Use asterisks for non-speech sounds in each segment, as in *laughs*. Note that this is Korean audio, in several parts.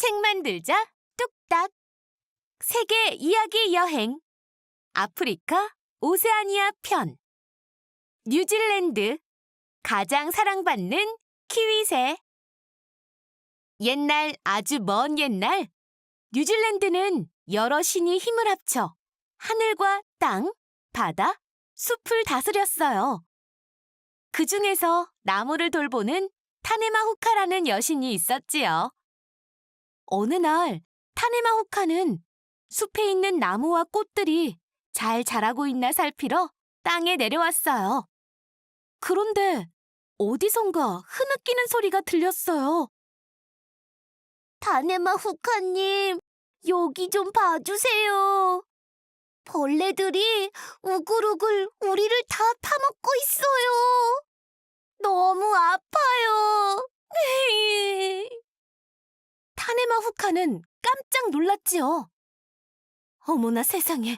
책 만들자. 뚝딱. 세계 이야기 여행. 아프리카 오세아니아 편. 뉴질랜드. 가장 사랑받는 키위새 옛날 아주 먼 옛날. 뉴질랜드는 여러 신이 힘을 합쳐 하늘과 땅, 바다, 숲을 다스렸어요. 그 중에서 나무를 돌보는 타네마 후카라는 여신이 있었지요. 어느 날 타네마 후카는 숲에 있는 나무와 꽃들이 잘 자라고 있나 살피러 땅에 내려왔어요. 그런데 어디선가 흐느끼는 소리가 들렸어요. 타네마 후카님, 여기 좀 봐주세요. 벌레들이 우글우글 우리를 다 파먹고 있어요. 너무 아파요. *laughs* 타네마 후카는 깜짝 놀랐지요. 어머나 세상에.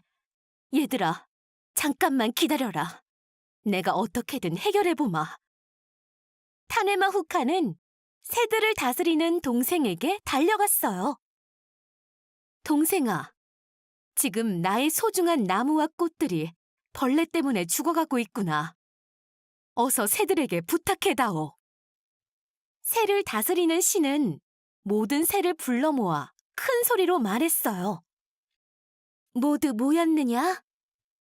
얘들아, 잠깐만 기다려라. 내가 어떻게든 해결해보마. 타네마 후카는 새들을 다스리는 동생에게 달려갔어요. 동생아, 지금 나의 소중한 나무와 꽃들이 벌레 때문에 죽어가고 있구나. 어서 새들에게 부탁해다오. 새를 다스리는 신은 모든 새를 불러 모아 큰 소리로 말했어요. 모두 모였느냐?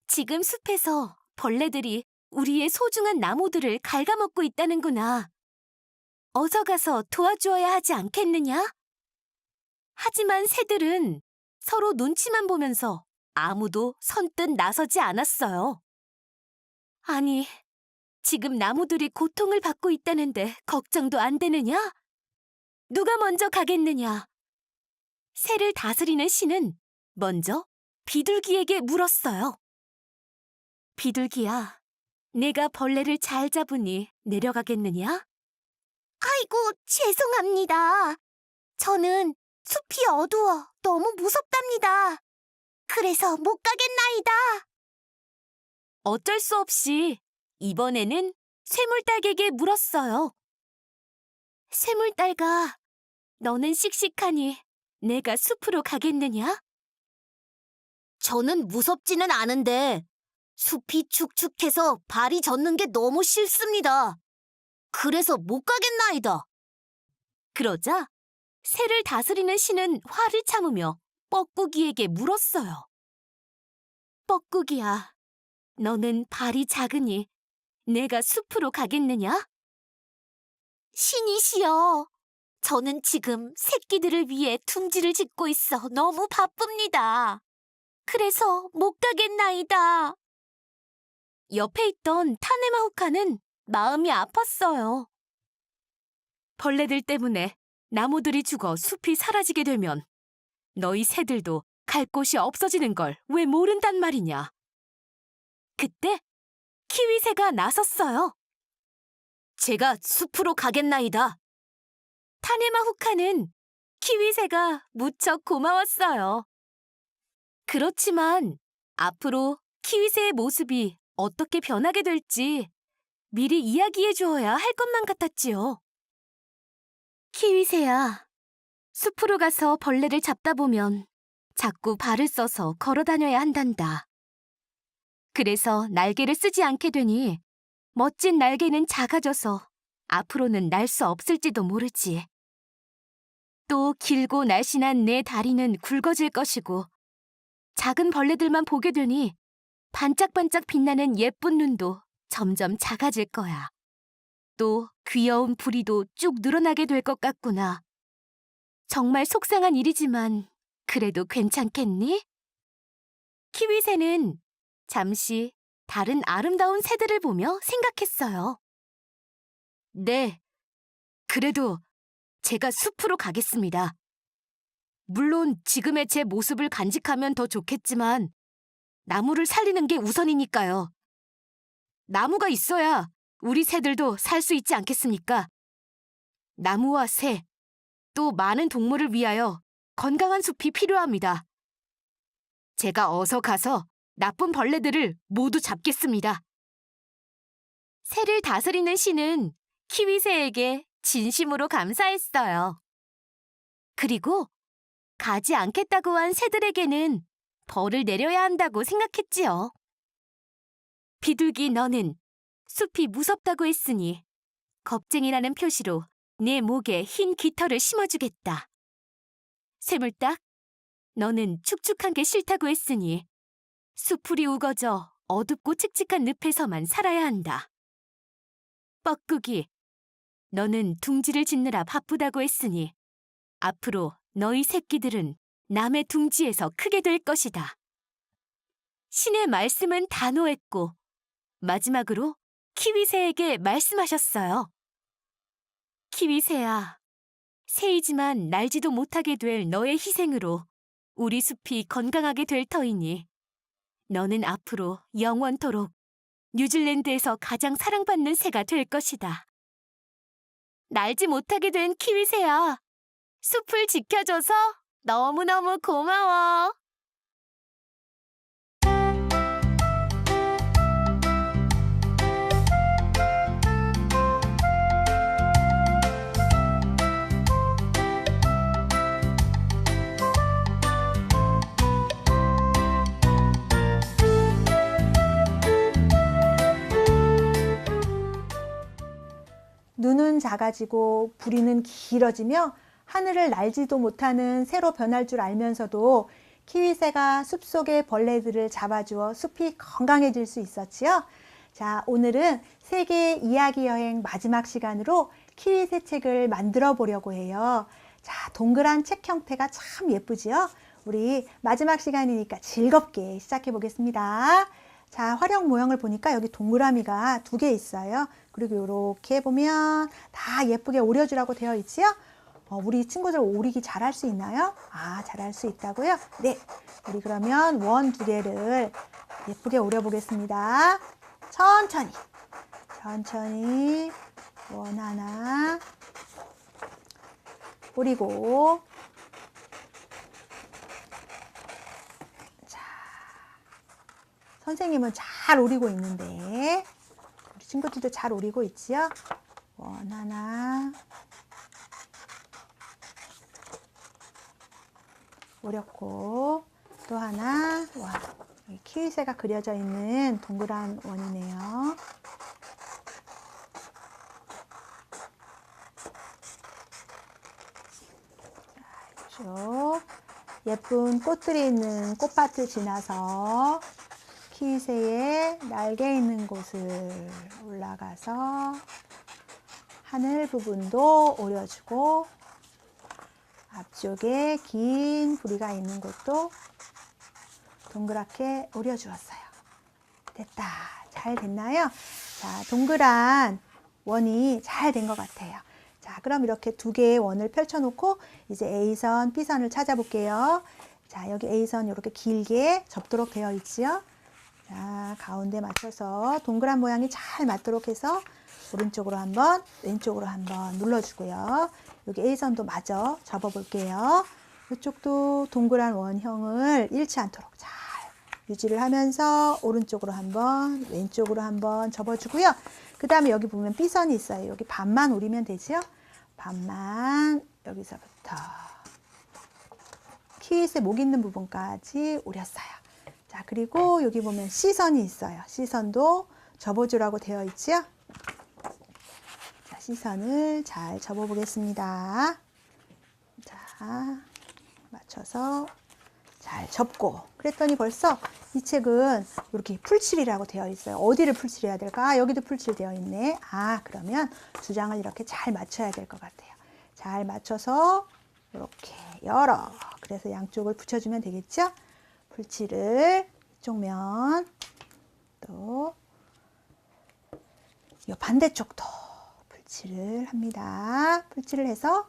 지금 숲에서 벌레들이 우리의 소중한 나무들을 갉아먹고 있다는구나. 어서 가서 도와주어야 하지 않겠느냐? 하지만 새들은 서로 눈치만 보면서 아무도 선뜻 나서지 않았어요. 아니, 지금 나무들이 고통을 받고 있다는데 걱정도 안 되느냐? 누가 먼저 가겠느냐? 새를 다스리는 신은 먼저 비둘기에게 물었어요. 비둘기야, 내가 벌레를 잘 잡으니 내려가겠느냐? 아이고, 죄송합니다. 저는 숲이 어두워 너무 무섭답니다. 그래서 못 가겠나이다. 어쩔 수 없이 이번에는 쇠물딸에게 물었어요. 쇠물딸가, 너는 씩씩하니 내가 숲으로 가겠느냐? 저는 무섭지는 않은데 숲이 축축해서 발이 젖는 게 너무 싫습니다. 그래서 못 가겠나이다. 그러자 새를 다스리는 신은 화를 참으며 뻐꾸기에게 물었어요. 뻐꾸기야, 너는 발이 작으니 내가 숲으로 가겠느냐? 신이시여, 저는 지금 새끼들을 위해 둥지를 짓고 있어 너무 바쁩니다. 그래서 못 가겠나이다. 옆에 있던 타네마후카는 마음이 아팠어요. 벌레들 때문에 나무들이 죽어 숲이 사라지게 되면 너희 새들도 갈 곳이 없어지는 걸 왜 모른단 말이냐. 그때 키위새가 나섰어요. 제가 숲으로 가겠나이다. 타네마 후카는 키위새가 무척 고마웠어요. 그렇지만 앞으로 키위새의 모습이 어떻게 변하게 될지 미리 이야기해 주어야 할 것만 같았지요. 키위새야, 숲으로 가서 벌레를 잡다 보면 자꾸 발을 써서 걸어 다녀야 한단다. 그래서 날개를 쓰지 않게 되니 멋진 날개는 작아져서 앞으로는 날 수 없을지도 모르지. 또 길고 날씬한 내 다리는 굵어질 것이고 작은 벌레들만 보게 되니 반짝반짝 빛나는 예쁜 눈도 점점 작아질 거야. 또 귀여운 부리도 쭉 늘어나게 될 것 같구나. 정말 속상한 일이지만 그래도 괜찮겠니? 키위새는 잠시 다른 아름다운 새들을 보며 생각했어요. 네, 그래도 제가 숲으로 가겠습니다. 물론 지금의 제 모습을 간직하면 더 좋겠지만 나무를 살리는 게 우선이니까요. 나무가 있어야 우리 새들도 살 수 있지 않겠습니까? 나무와 새, 또 많은 동물을 위하여 건강한 숲이 필요합니다. 제가 어서 가서 나쁜 벌레들을 모두 잡겠습니다. 새를 다스리는 신은 키위새에게 진심으로 감사했어요. 그리고 가지 않겠다고 한 새들에게는 벌을 내려야 한다고 생각했지요. 비둘기 너는 숲이 무섭다고 했으니 겁쟁이라는 표시로 내 목에 흰 깃털을 심어주겠다. 쇠물딱, 너는 축축한 게 싫다고 했으니 수풀이 우거져 어둡고 칙칙한 늪에서만 살아야 한다. 뻐꾸기, 너는 둥지를 짓느라 바쁘다고 했으니 앞으로 너희 새끼들은 남의 둥지에서 크게 될 것이다. 신의 말씀은 단호했고 마지막으로 키위새에게 말씀하셨어요. 키위새야, 새이지만 날지도 못하게 될 너의 희생으로 우리 숲이 건강하게 될 터이니 너는 앞으로 영원토록 뉴질랜드에서 가장 사랑받는 새가 될 것이다. 날지 못하게 된 키위새야, 숲을 지켜줘서 너무너무 고마워. 작아지고 부리는 길어지며 하늘을 날지도 못하는 새로 변할 줄 알면서도 키위새가 숲속의 벌레들을 잡아주어 숲이 건강해질 수 있었지요. 자, 오늘은 세계 이야기 여행 마지막 시간으로 키위새 책을 만들어 보려고 해요. 자, 동그란 책 형태가 참 예쁘지요? 우리 마지막 시간이니까 즐겁게 시작해 보겠습니다. 자, 활용 모형을 보니까 여기 동그라미가 두 개 있어요. 그리고 이렇게 보면 다 예쁘게 오려주라고 되어 있지요? 어, 우리 친구들 오리기 잘 할 수 있나요? 아, 잘 할 수 있다고요? 네. 우리 그러면 원 두 개를 예쁘게 오려보겠습니다. 천천히. 천천히. 원 하나. 오리고. 선생님은 잘 오리고 있는데. 우리 친구들도 잘 오리고 있지요? 원 하나. 오렸고 또 하나 와 키위새가 그려져 있는 동그란 원이네요. 예쁜 꽃들이 있는 꽃밭을 지나서 키위새의 날개 있는 곳을 올라가서 하늘 부분도 오려주고 앞쪽에 긴 부리가 있는 곳도 동그랗게 오려주었어요. 됐다. 잘 됐나요? 자, 동그란 원이 잘 된 것 같아요. 자, 그럼 이렇게 두 개의 원을 펼쳐놓고 이제 A선, B선을 찾아볼게요. 자, 여기 A선 이렇게 길게 접도록 되어 있지요. 자, 가운데 맞춰서 동그란 모양이 잘 맞도록 해서 오른쪽으로 한번, 왼쪽으로 한번 눌러주고요. 여기 A선도 마저 접어볼게요. 이쪽도 동그란 원형을 잃지 않도록 잘 유지를 하면서 오른쪽으로 한번, 왼쪽으로 한번 접어주고요. 그 다음에 여기 보면 B선이 있어요. 여기 반만 오리면 되죠? 반만 여기서부터 키윗의 목 있는 부분까지 오렸어요. 자, 그리고 여기 보면 C선이 있어요. C선도 접어주라고 되어 있죠? 자, C선을 잘 접어 보겠습니다. 자, 맞춰서 잘 접고 그랬더니 벌써 이 책은 이렇게 풀칠이라고 되어 있어요. 어디를 풀칠해야 될까? 아, 여기도 풀칠 되어 있네. 아, 그러면 두 장을 이렇게 잘 맞춰야 될 것 같아요. 잘 맞춰서 이렇게 열어. 그래서 양쪽을 붙여주면 되겠죠? 풀칠을 이쪽 면, 또, 이 반대쪽도 풀칠을 합니다. 풀칠을 해서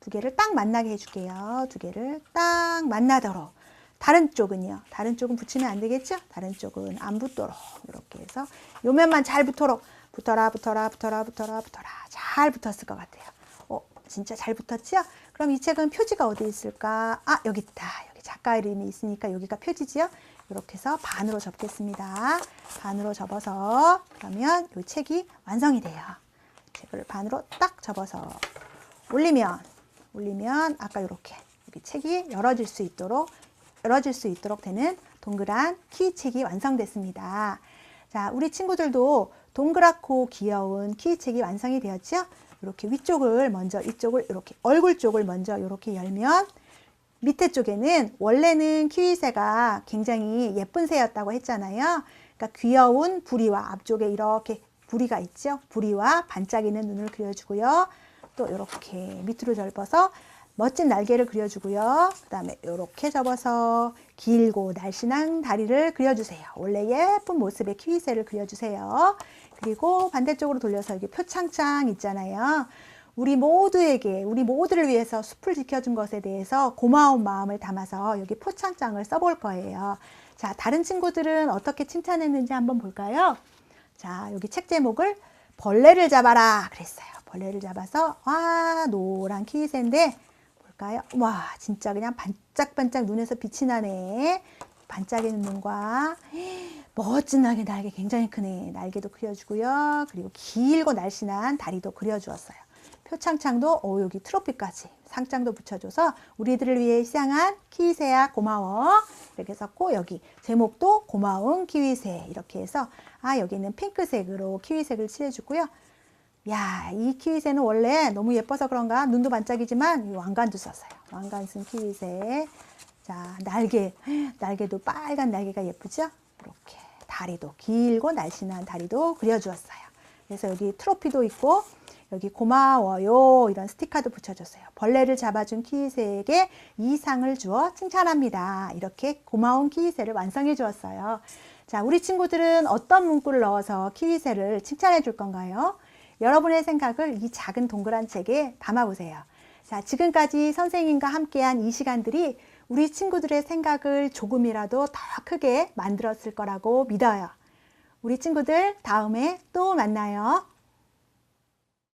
두 개를 딱 만나게 해줄게요. 두 개를 딱 만나도록. 다른 쪽은요. 다른 쪽은 붙이면 안 되겠죠? 다른 쪽은 안 붙도록 이렇게 해서 요 면만 잘 붙도록 붙어라 붙어라 붙어라 붙어라 붙어라 잘 붙었을 것 같아요. 어, 진짜 잘 붙었죠? 그럼 이 책은 표지가 어디 있을까? 아, 여기 있다. 여기 작가 이름이 있으니까 여기가 표지지요? 이렇게 해서 반으로 접겠습니다. 반으로 접어서 그러면 이 책이 완성이 돼요. 책을 반으로 딱 접어서 올리면 올리면 아까 이렇게 여기 책이 열어질 수 있도록 열어질 수 있도록 되는 동그란 키위책이 완성됐습니다. 자, 우리 친구들도 동그랗고 귀여운 키위책이 완성이 되었죠? 이렇게 위쪽을 먼저 이쪽을 이렇게 얼굴 쪽을 먼저 이렇게 열면 밑에 쪽에는 원래는 키위새가 굉장히 예쁜 새였다고 했잖아요. 그러니까 귀여운 부리와 앞쪽에 이렇게 부리가 있죠. 부리와 반짝이는 눈을 그려주고요. 또 이렇게 밑으로 접어서 멋진 날개를 그려주고요. 그 다음에 이렇게 접어서 길고 날씬한 다리를 그려주세요. 원래 예쁜 모습의 키위새를 그려주세요. 그리고 반대쪽으로 돌려서 여기 표창장 있잖아요. 우리 모두에게, 우리 모두를 위해서 숲을 지켜준 것에 대해서 고마운 마음을 담아서 여기 표창장을 써볼 거예요. 자, 다른 친구들은 어떻게 칭찬했는지 한번 볼까요? 자, 여기 책 제목을 벌레를 잡아라 그랬어요. 벌레를 잡아서 와 노란 키위새인데 볼까요? 와 진짜 그냥 반짝반짝 눈에서 빛이 나네. 반짝이는 눈과 멋진 날개 날개 굉장히 크네. 날개도 그려주고요. 그리고 길고 날씬한 다리도 그려주었어요. 표창장도 오 여기 트로피까지 상장도 붙여줘서 우리들을 위해 시장한 키위새야 고마워 이렇게 썼고 여기 제목도 고마운 키위새 이렇게 해서 아 여기는 핑크색으로 키위색을 칠해주고요. 야, 이 키위새는 원래 너무 예뻐서 그런가 눈도 반짝이지만 이 왕관도 썼어요. 왕관 쓴 키위새. 자, 날개. 날개도 빨간 날개가 예쁘죠? 이렇게 다리도 길고 날씬한 다리도 그려주었어요. 그래서 여기 트로피도 있고 여기 고마워요 이런 스티커도 붙여줬어요. 벌레를 잡아준 키위새에게 이 상을 주어 칭찬합니다. 이렇게 고마운 키위새를 완성해 주었어요. 자, 우리 친구들은 어떤 문구를 넣어서 키위새를 칭찬해 줄 건가요? 여러분의 생각을 이 작은 동그란 책에 담아보세요. 자, 지금까지 선생님과 함께한 이 시간들이 우리 친구들의 생각을 조금이라도 더 크게 만들었을 거라고 믿어요. 우리 친구들 다음에 또 만나요.